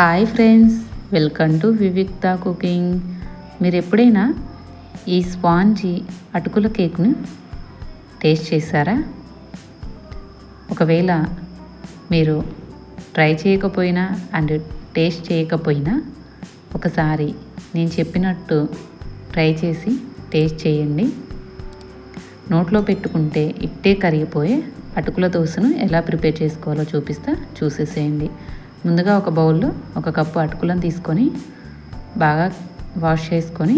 Hi friends welcome to Vivikta cooking మీరు ఎప్పుడైనా ఈ స్పాంజీ అటుకుల కేక్ను టేస్ట్ చేశారా? ఒకవేళ మీరు ట్రై చేయకపోయినా అండ్ టేస్ట్ చేయకపోయినా ఒకసారి నేను చెప్పినట్టు ట్రై చేసి టేస్ట్ చేయండి. నోట్లో పెట్టుకుంటే ఇట్టే కరిగిపోయే అటుకుల దోశను ఎలా ప్రిపేర్ చేసుకోవాలో చూపిస్తా చూసేసేయండి. ముందుగా ఒక బౌల్లో ఒక కప్పు అటుకులను తీసుకొని బాగా వాష్ చేసుకొని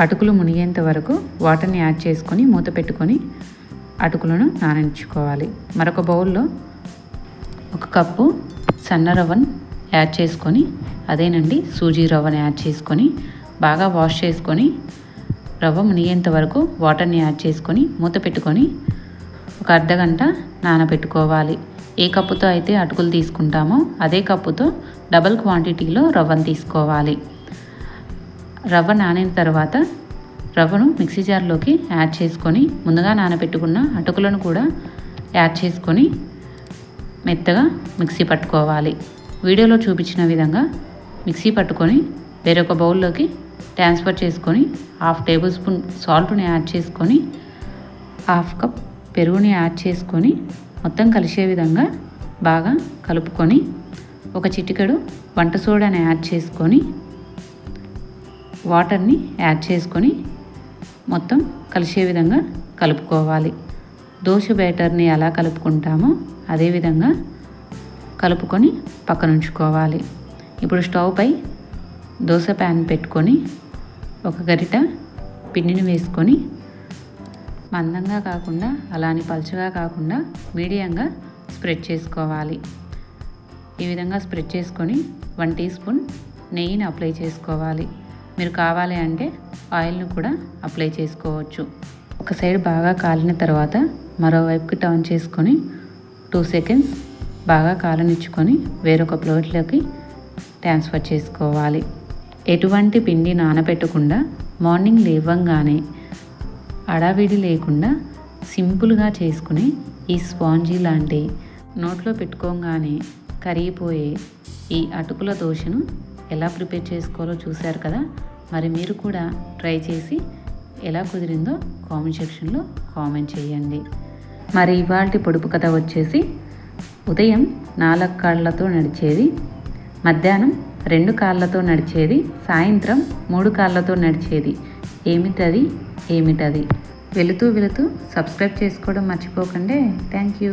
అటుకులు మునిగేంత వరకు వాటర్ని యాడ్ చేసుకొని మూత పెట్టుకొని అటుకులను నానించుకోవాలి మరొక బౌల్లో ఒక కప్పు సన్న రవ్వను యాడ్ చేసుకొని అదేనండి సూజీ రవ్వను యాడ్ చేసుకొని బాగా వాష్ చేసుకొని రవ్వ మునిగేంత వరకు వాటర్ని యాడ్ చేసుకొని మూత పెట్టుకొని ఒక అర్ధ గంట నానబెట్టుకోవాలి. ఏ కప్పుతో అయితే అటుకులు తీసుకుంటామో అదే కప్పుతో డబల్ క్వాంటిటీలో రవ్వను తీసుకోవాలి. రవ్వ నానిన తర్వాత రవ్వను మిక్సీ జార్లోకి యాడ్ చేసుకొని ముందుగా నానబెట్టుకున్న అటుకులను కూడా యాడ్ చేసుకొని మెత్తగా మిక్సీ పట్టుకోవాలి. వీడియోలో చూపించిన విధంగా మిక్సీ పట్టుకొని వేరొక బౌల్లోకి ట్రాన్స్ఫర్ చేసుకొని హాఫ్ టేబుల్ స్పూన్ సాల్ట్ని యాడ్ చేసుకొని హాఫ్ కప్ పెరుగుని యాడ్ చేసుకొని మొత్తం కలిసే విధంగా బాగా కలుపుకొని ఒక చిటికెడు వంట సోడాని యాడ్ చేసుకొని వాటర్ని యాడ్ చేసుకొని మొత్తం కలిసే విధంగా కలుపుకోవాలి. దోశ బ్యాటర్ని ఎలా కలుపుకుంటామో అదేవిధంగా కలుపుకొని పక్కన ఉంచుకోవాలి. ఇప్పుడు స్టవ్ పై దోశ ప్యాన్ పెట్టుకొని ఒక గరిట పిండిని వేసుకొని మందంగా కాకుండా అలాని పలుచగా కాకుండా మీడియంగా స్ప్రెడ్ చేసుకోవాలి. ఈ విధంగా స్ప్రెడ్ చేసుకొని వన్ టీ స్పూన్ నెయ్యిని అప్లై చేసుకోవాలి. మీరు కావాలి అంటే ఆయిల్ను కూడా అప్లై చేసుకోవచ్చు. ఒక సైడ్ బాగా కాలిన తర్వాత మరోవైపుకి టర్న్ చేసుకొని టూ సెకండ్స్ బాగా కాలనిచ్చుకొని వేరొక ప్లేట్లోకి ట్రాన్స్ఫర్ చేసుకోవాలి. ఎటువంటి పిండి నానబెట్టకుండా మార్నింగ్ లేవంగానే అడావిడి లేకుండా సింపుల్గా చేసుకునే ఈ స్పాంజీ లాంటి నోట్లో పెట్టుకోగానే కరిగిపోయే ఈ అటుకుల దోశను ఎలా ప్రిపేర్ చేసుకోవాలో చూశారు కదా? మరి మీరు కూడా ట్రై చేసి ఎలా కుదిరిందో కామెంట్ సెక్షన్లో కామెంట్ చేయండి. మరి ఇవాళ పొడుపు కథ వచ్చేసి ఉదయం నాలుగు కాళ్ళతో నడిచేది మధ్యాహ్నం రెండు కాళ్ళతో నడిచేది సాయంత్రం మూడు కాళ్ళతో నడిచేది. ఏమిటది? ఏమిటది? వెళుతూ వెళుతూ సబ్స్క్రైబ్ చేసుకోవడం మర్చిపోకండి. Thank you